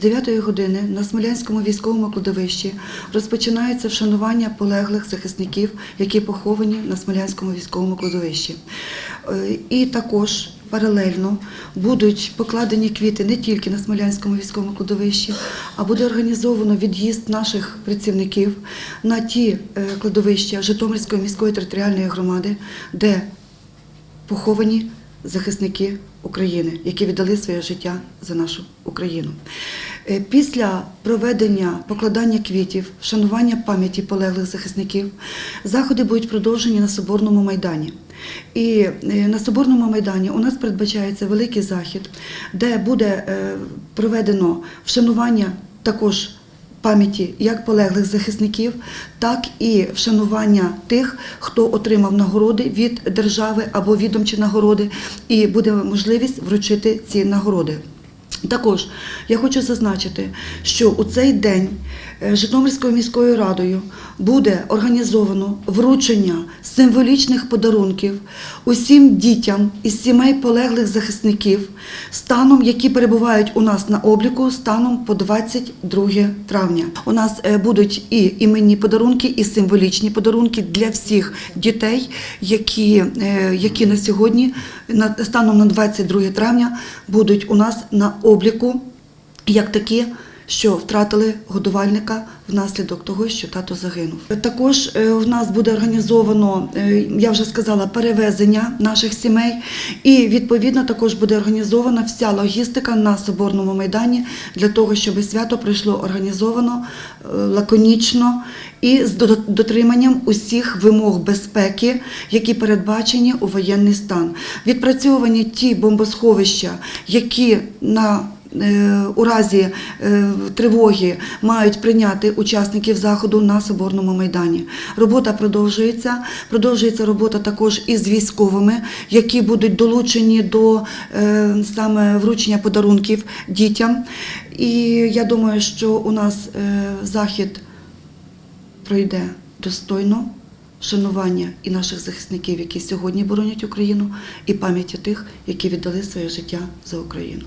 9 години на Смолянському військовому кладовищі розпочинається вшанування полеглих захисників, які поховані на Смолянському військовому кладовищі. Е, І також паралельно будуть покладені квіти не тільки на Смолянському військовому кладовищі, а буде організовано від'їзд наших працівників на ті е, кладовища Житомирської міської територіальної громади, де поховані захисники України, які віддали своє життя за нашу Україну. Е, Після проведення покладання квітів, вшанування пам'яті полеглих захисників, заходи будуть продовжені на Соборному майдані. І е, на Соборному майдані у нас передбачається великий захід, де буде е, проведено вшанування також пам'яті як полеглих захисників, так і вшанування тих, хто отримав нагороди від держави або відомчі нагороди, і буде можливість вручити ці нагороди. Також я хочу зазначити, що у цей день е, Житомирською міською радою буде організовано вручення символічних подарунків усім дітям із сімей полеглих захисників, станом, які перебувають у нас на обліку, станом по 22 травня. У нас е, будуть і іменні подарунки, і символічні подарунки для всіх дітей, які, е, які на сьогодні, станом на 22 травня, будуть у нас на обліку як такі, що втратили годувальника внаслідок того, що тато загинув. Також е, в нас буде організовано, е, я вже сказала, перевезення наших сімей, і відповідно також буде організована вся логістика на соборному майдані для того, щоб свято пройшло організовано, е, лаконічно і з дотриманням усіх вимог безпеки, які передбачені у воєнний стан. Відпрацьовані ті бомбосховища, які на у разі е, тривоги мають прийняти учасників заходу на Соборному майдані. Робота продовжується. Продовжується робота також із військовими, які будуть долучені до е, саме вручення подарунків дітям. І я думаю, що у нас е, захід пройде достойно. Шанування і наших захисників, які сьогодні боронять Україну, і пам'яті тих, які віддали своє життя за Україну.